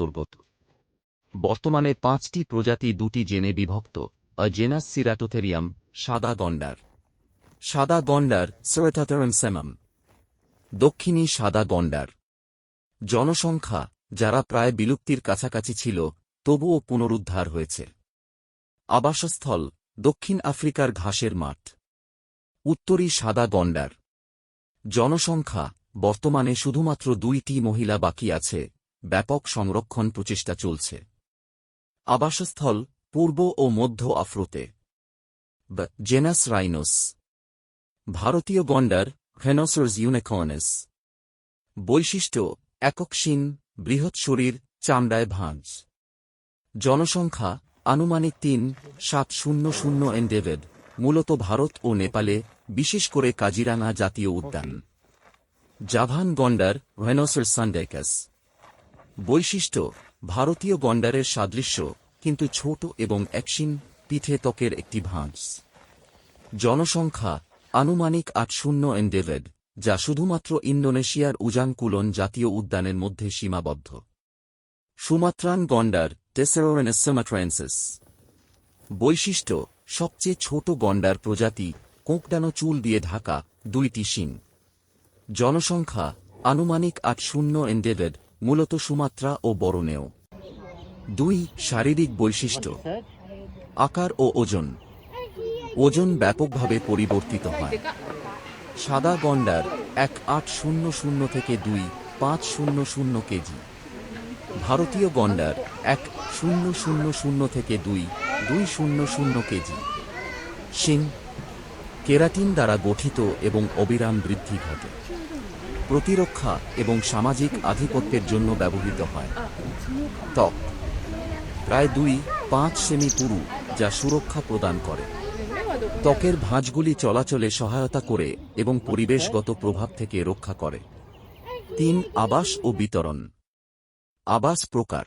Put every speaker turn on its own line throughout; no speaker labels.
অন্তর্গত বর্তমানে পাঁচটি প্রজাতি দুটি জেনে বিভক্ত জেনাস সিরাটোথেরিয়াম, সাদা গন্ডার। সাদা গন্ডার সোয়েটাতেরম সেমাম। দক্ষিণী সাদা গন্ডার। জনসংখ্যা, যারা প্রায় বিলুপ্তির কাছাকাছি ছিল, তবুও পুনরুদ্ধার হয়েছে। আবাসস্থল, দক্ষিণ আফ্রিকার ঘাসের মাঠ। উত্তরী সাদা গন্ডার। জনসংখ্যা, বর্তমানে শুধুমাত্র দুইটি মহিলা বাকি আছে ব্যাপক সংরক্ষণ প্রচেষ্টা চলছে। আবাসস্থল পূর্ব ও মধ্য আফ্রোতে। Genus rhinos. ভারতীয় গন্ডার হেনোসর্স ইউনেকনেস। বৈশিষ্ট্য, একক শিন, বৃহৎ শরীর, চামড়ায় ভাঁজ। জনসংখ্যা, আনুমানিক তিন, সাত শূন্য শূন্য এন্ডেভেড, মূলত ভারত ও নেপালে, বিশেষ করে কাজিরাঙ্গা জাতীয় উদ্যান। জাভান গন্ডার ভেনোসের সানডেকাস। বৈশিষ্ট্য, ভারতীয় গন্ডারের সাদৃশ্য, কিন্তু ছোট এবং একশিন পিঠে ত্বকের একটি ভাঁজ। জনসংখ্যা, আনুমানিক আট শূন্য এন্ডেভেড, যা শুধুমাত্র ইন্দোনেশিয়ার উজাংকুলন জাতীয় উদ্যানের মধ্যে সীমাবদ্ধ। সুমাত্রান গন্ডার টেসেরোরেনেস সুমাট্রায়েন্সিস বৈশিষ্ট্য, সবচেয়ে ছোট গন্ডার প্রজাতি, কোঁকডানো চুল দিয়ে ঢাকা, দুইটি শিং। জনসংখ্যা, আনুমানিক আট শূন্য এন্ডেভেড মূলত সুমাত্রা ও বরনেও দুই শারীরিক বৈশিষ্ট্য, আকার ও ওজন। ওজন ব্যাপকভাবে পরিবর্তিত হয়। সাদা গন্ডার এক আট শূন্য শূন্য থেকে দুই পাঁচ শূন্য শূন্য কেজি। ভারতীয় গন্ডার এক শূন্য শূন্য শূন্য থেকে দুই দুই শূন্য শূন্য কেজি। শিং, কেরাটিন দ্বারা গঠিত এবং অবিরাম বৃদ্ধি ঘটে। প্রতিরক্ষা এবং সামাজিক আধিপত্যের জন্য ব্যবহৃত হয়। ত্বক। প্রায় দুই পাঁচ সেমি পুরু, যা সুরক্ষা প্রদান করে। ত্বকের ভাঁজগুলি চলাচলে সহায়তা করে এবং পরিবেশগত প্রভাব থেকে রক্ষা করে। তিন, আবাস ও বিতরণ। আবাস প্রকার।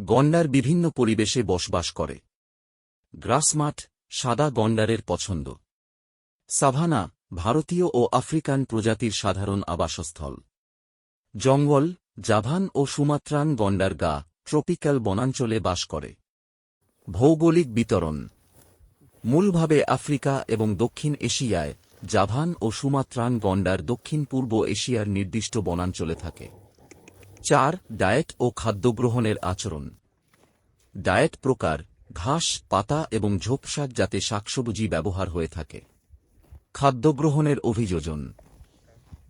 গন্ডার বিভিন্ন পরিবেশে বসবাস করে। গ্রাসমাঠ সাদা গন্ডারের পছন্দ। সাভানা ভারতীয় ও আফ্রিকান প্রজাতির সাধারণ আবাসস্থল। জঙ্গল, জাভান ও সুমাত্রান গন্ডার গা ট্রপিক্যাল বনাঞ্চলে বাস করে। ভৌগোলিক বিতরণ। মূলভাবে আফ্রিকা এবং দক্ষিণ এশিয়ায় জাভান ও সুমাত্রান গন্ডার দক্ষিণ পূর্ব এশিয়ার নির্দিষ্ট বনাঞ্চলে থাকে। চার, ডায়েট ও খাদ্য গ্রহণের আচরণ। ডায়েট প্রকার ঘাস, পাতা এবং ঝোপশাক যাতে শাকসবজি ব্যবহার হয়ে থাকে। খাদ্য গ্রহণের অভিযোজন।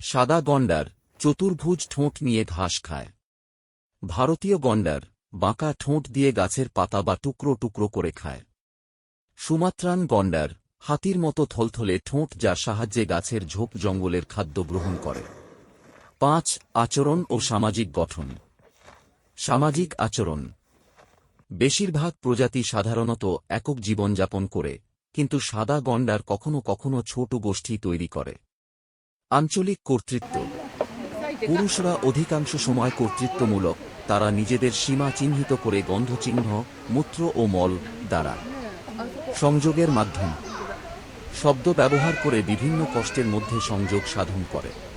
সাদা গন্ডার চতুর্ভুজ ঠোঁট নিয়ে ঘাস খায়। ভারতীয় গন্ডার বাঁকা ঠোঁট দিয়ে গাছের পাতা বা টুকরো টুকরো করে খায়। সুমাত্রান গন্ডার হাতির মতো থলথলে ঠোঁট যার সাহায্যে গাছের ঝোপ জঙ্গলের খাদ্য গ্রহণ করে। পাঁচ, আচরণ ও সামাজিক গঠন। সামাজিক আচরণ। বেশিরভাগ প্রজাতি সাধারণত একক জীবনযাপন করে। কিন্তু সাদা গন্ডার কখনো কখনো ছোট গোষ্ঠী তৈরি করে। আঞ্চলিক কর্তৃত্ব। পুরুষরা অধিকাংশ সময় কর্তৃত্বমূলক, তারা নিজেদের সীমা চিহ্নিত করে গন্ধচিহ্ন, মূত্র ও মল দ্বারা। সংযোগের মাধ্যম। শব্দ ব্যবহার করে বিভিন্ন কষ্টের মধ্যে সংযোগ সাধন করে।